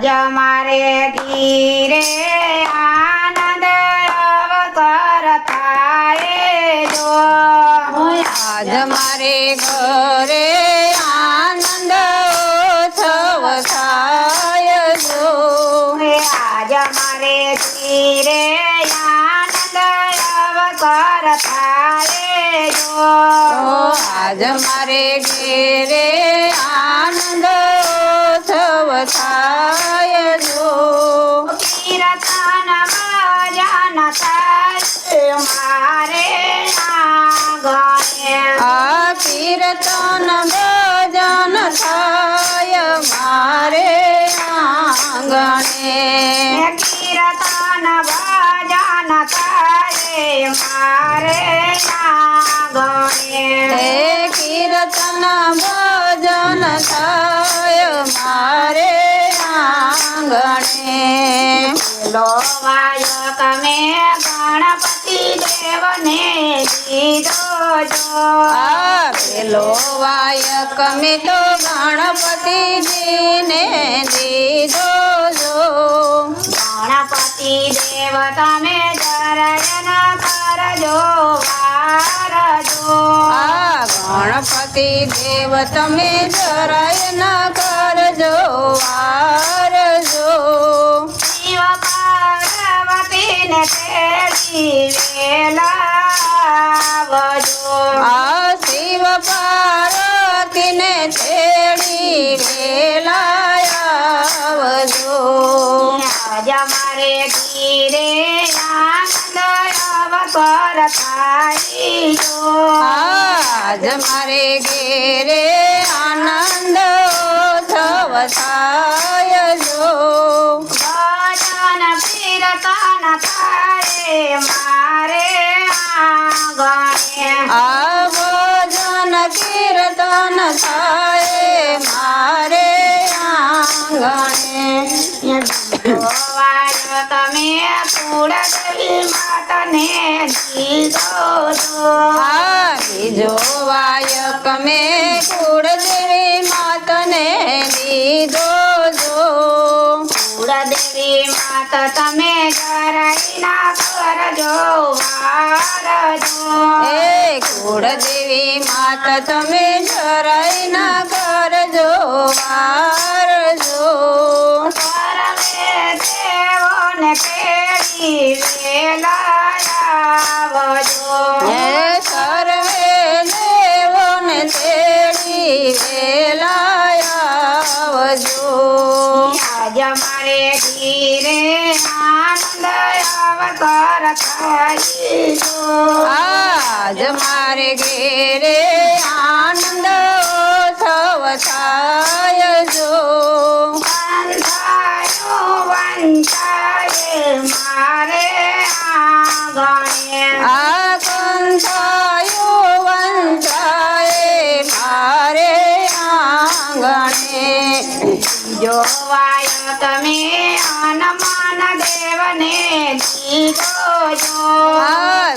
જ મારે ઘીરે ભજન થાય મારે આંગણે લોવાય કમે ગણપતિ દેવને દીધો જો પેલો વાયક તો ગણપતિજીને દીધો જો ગણપતિ દેવ તમે દરયના દેવ તમે જરાય ના हरे धीरे पर कर आज मारे गेरे आनंद सवसाय जो भजन तन पारे मारे आजन फिर तन पारे मारे आंगणे તમે પૂરા કરી માતાને દીધો છો હા બીજો વાયક મેં કુળદેવી માતાને દીધો છો કુળદેવી માતા તમે જરાય ના કરજો વારજો એ કુળદેવી માતા તમે જરાય रे आनंद अवतार आज मारे घेरे आनंद सवसाय जो वंशायो वंशाय मारे आगणे आकंसायो मारे आंगणे जो वाय तमे ને દીધો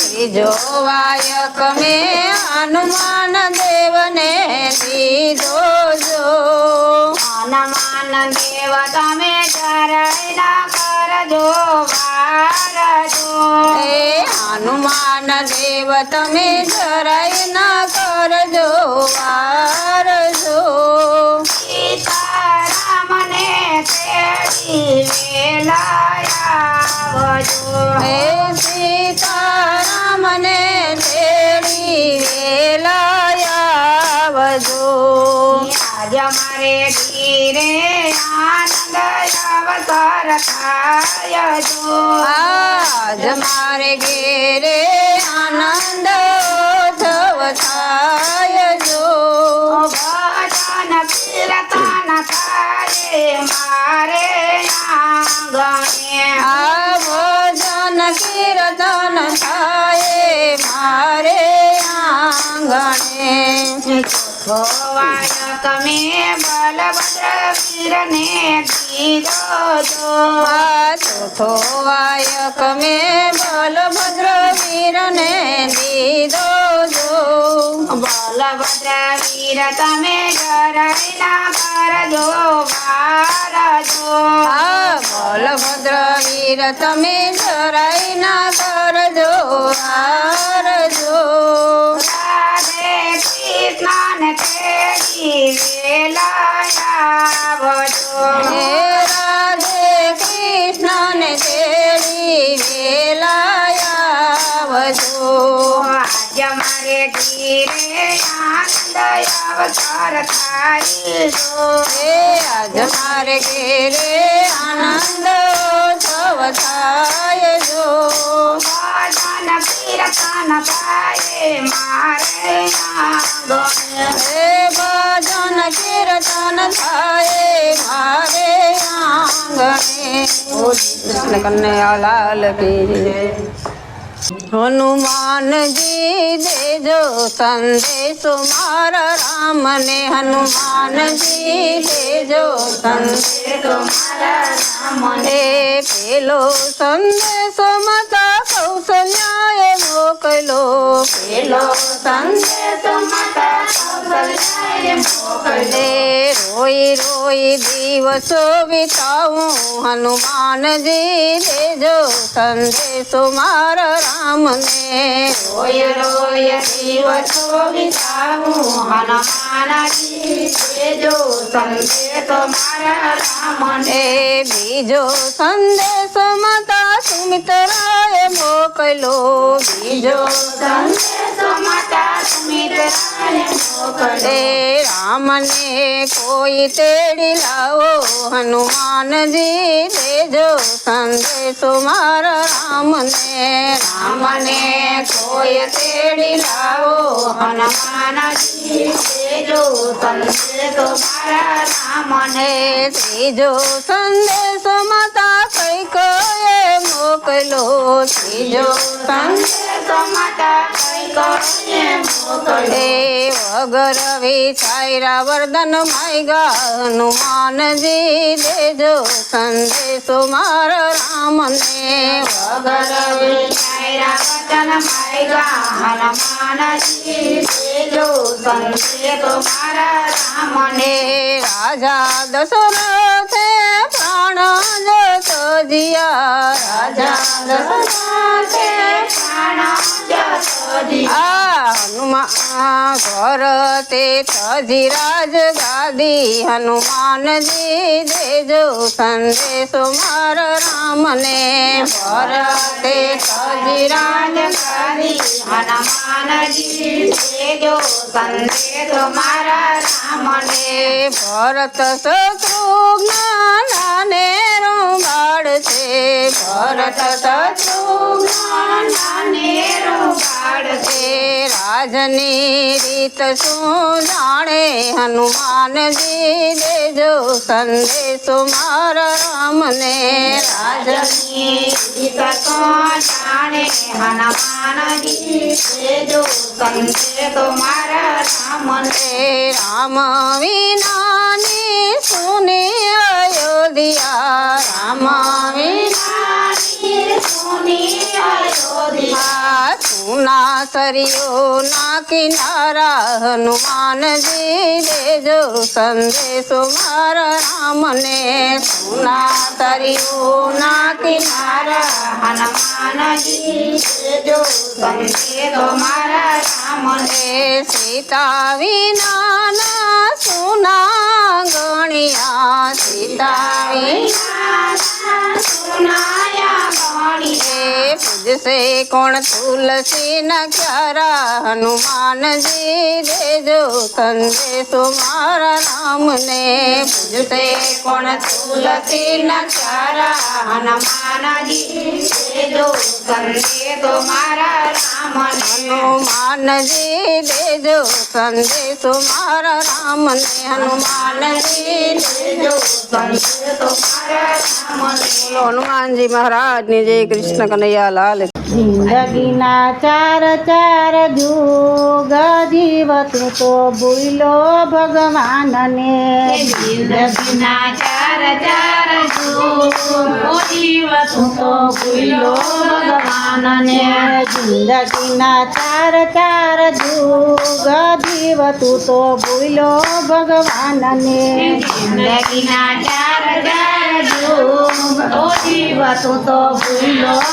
ત્રીજો વાયક મેં હનુમાન દેવને દીધો જો હનુમાન દેવ તમે ચરણા કરજો વારજો એ હનુમાન દેવ તમે જરાય ના કરજો વારજો સીતારામને તેડી વેલા આવજો હે સીતારામને તેડી વેલા આવજો આજ મારે ધીરે આનંદ અવતાર થાય જો આજ મારે ઘેરે આનંદ dana ha ભવાન કમે બલભદ્ર વીરને દીધો દોષ ભવાયક મે બલભદ્ર વીરને દીધો દો બલભદ્ર વીર તમે ડરના કરજો મારજો બલભદ્ર વીર તમે જરાય ના કરજો મારજો વેલાયા यमरे गिरे आनंद अवतार थारी जो हे अजमारे गिरे आनंद अवतार जो वादन पीरतन पाए मारे नांदो हे वादन कीर्तन थाए मारे आंगने कृष्ण कन्हैया लाल की હનુમાનજી દેજો સંદેશો મારા રામને હનુમાનજી દેજો સંદેશો મારા રામને પેલો સંદેશો માતા કૌશલ્યાએ મોકલો પેલો સંદેશો માતા દે રોઈ રોઈ દિવસો વિતાવું હનુમાનજી દેજો સંદેશો મારા રામને રોય રોય દિવસો વિતાવું હનુમાનજી દેજો સંદેશો મારા રામને બીજો સંદેશ માતા સુમિત્રાએ મોકલો બીજો સંદેશો માતા સુમિત્રાએ એ રામને કોઈ તેડી લાવો હનુમાનજી દેજો સંદેશો મારા રામને રામને કોઈ તેડી લાવો હનુમાનજી ત્રીજો સંદેશો મારા નામને ત્રીજો સંદેશો માતા કઈ કહે મોકલો ત્રીજો સંદેશો માતા વગર વિચાર્યા વર્ધન માયગા હનુમાનજી દેજો સંદેશો મારા રામને વગર વિચાર્યા વર્ધન માયગા હનુમાનજી દેજો સંદેશ તો મારા રામને રાજા દશરથે પ્રાણ જતો ભરતે તજીરાજ ગાદી હનુમાનજી દેજો સંદેશો માર રામને ભરતે તજીરાજ ગાદી હનુમાનજી દેજો સંદેશો માર રામને ભરત શત્રુઘ્ન ને રૂમાળ છે ભરત શત્રુ રાજની રીત શું જાણે હનુમાનજી દેજો સંદેશો મારા રામને રાજની રીત શું જાણે હનુમાનજી દેજો સંદેશો મારા રામને રામ વિનાની સુને અયોધ્યા જમુના સરિયો ના કિનારા હનુમાનજી દેજો સંદેશો મારા રામને જમુના સરિયો ના કિનારા હનુમાનજી દેજો સંદેશો મારા રામને સીતા વિના સુના से कौन तुलसी न क्यारा हनुमान जी दे जो कंधे तुम्हारा नाम ने से कौन तुलसी न क्यारा हनुमान जी दे जो कंधे तुम्हारा नाम हनुमान जी दे जो कंधे तुम्हारा राम ने हनुमान जी दे जो कंधे तुम्हारा हनुमान जी महाराज ने जय कृष्ण कन्हैया लाल वाले जिंदगी ना चार चार जोग जीव तू तो बुलो भगवान ने जिंदगी ना चार चार जीव तू तो बुलो भगवान ने जिंदगी ना चार चार जोग जीव तू तो बुलो भगवान ने जिंदगी ना चार चार जीव तू तो बुलो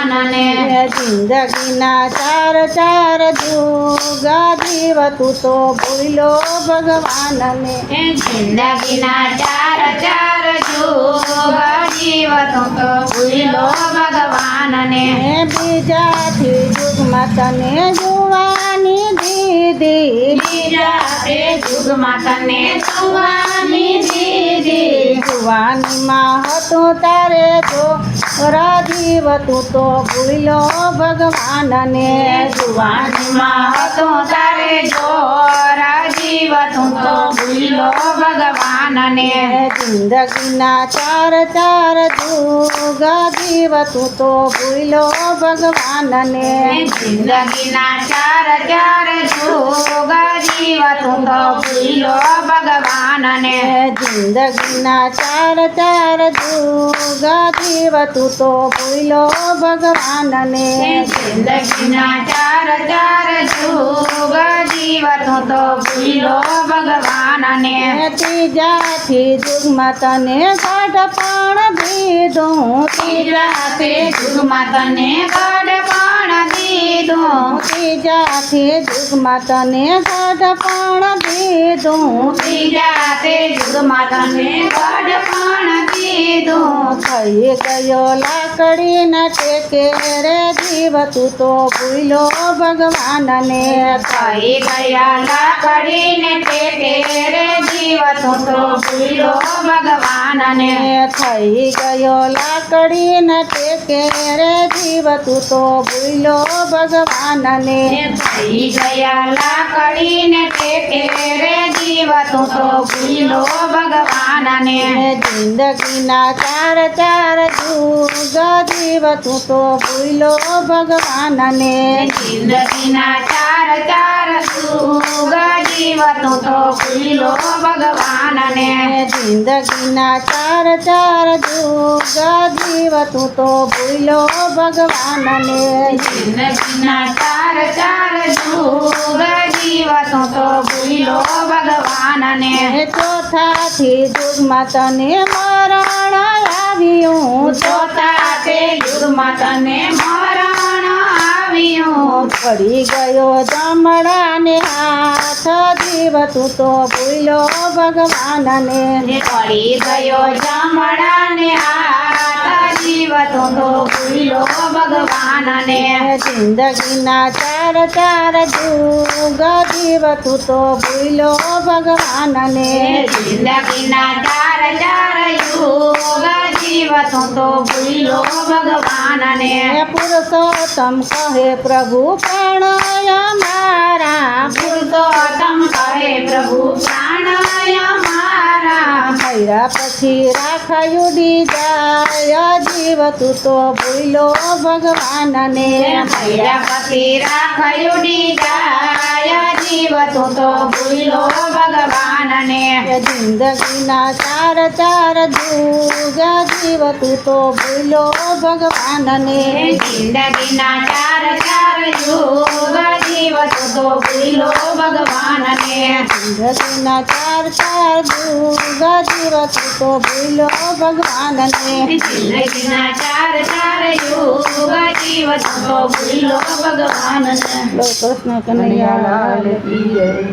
આનને જિંદગીના ચાર ચાર જુગા જીવ તું તો ભૂલો ભગવાનને જિંદગીના ચાર ચાર જુગા જીવ તું તો ભૂલો ભગવાનને બીજાથી જુગમાં તને જુવાની દીદી બીજાથી જુગમાં તને જુવાની દીદી જુવાનીમાં હતું તારે જો રાધીવ તું તો ભૂલ્યો ભગવાનને જુવાનીમાં હતો તારે જો રાધીવ તું તો ભૂલ્યો ભગવાનને જિંદગીના ચાર ચાર જુગા जीवतु तो भूलो भगवान ने जिंदगी ना चार चार जोग जीवतु तो भूलो भगवान ने जिंदगी ना चार चार जोग जीवतु तो भूलो भगवान ने जिंदगी ना चार चार जोग जीवतु तो भूलो भगवान ने तीजा थी जुगमत ने साठ पाण भी दूं तीजा જાખે જુગમાં તને ગઢપણ દીધો જાખે જુગમાં તને ગઢપણ દીધો જાખે જુગમાં તને ગઢપણ દીધો થઈ ગયો લાકડી ના ટેકે રે જીવ તું તો ભૂલો ભગવાનને થઈ ગયા લાકડી ને ટેકે જીવતો તો ભૂલો ભગવાનને થઈ ગયો લાકડી ન ટેકે રે જીવતું તો ભૂલો ભગવાનને થઈ ગયા લાકડી ને ટેકે રે જીવતું તો ભૂલો ભગવાનને જિંદગીના ચાર ચાર જુગ જીવતું તો ભૂલો ભગવાનને જિંદગીના તો પીલો ભગવાનને જિંદગીના ચાર ચાર દુર્ગા જીવ તું તો ભૂલો ભગવાનને જિંદગીના ચાર ચાર દુર્ગા જીવ તું તો ભૂલો ભગવાનને ચોથાથી દુર્મા તને મરણ આવ્યું ચોથા તે દુર્મા તને મરણ યો પડી ગયો જમણા ને હાથ જીવ તું તો ભૂઈલો ભગવાન ને યો પડી ગયો જમણા ને હાથ જીવ તું તો ભૂઈલો ભગવાન ને જિંદગી ના ચાર ચાર જુગ જીવ તું તો ભૂઈલો ભગવાન ને જિંદગી ના ચાર ચાર જુગ भगवान पुरुषोत्तम कहे प्रभु प्रणय मारा पुरुषोत्तम कहे प्रभु આણાયા મારા હૈરા પછી રાખા ઉડી જાય જીવ તું તો ભૂલો ભગવાનને હૈરા પછી રાખા ઉડી જાય જીવ તું તો ભૂલો ભગવાનને જિંદગીના ચાર ચાર દુગ જીવ તું તો ભૂલો ભગવાનને જિંદગીના ચાર ચાર દુગ દિવસ તો પીલો ભગવાનને ધતીના ચાર ચાર દુર્ગા દિવસ તો પીલો ભગવાનને ધતીના ચાર ચાર યુગા દિવસ તો પીલો ભગવાનને કૃષ્ણ કનૈયા લાલ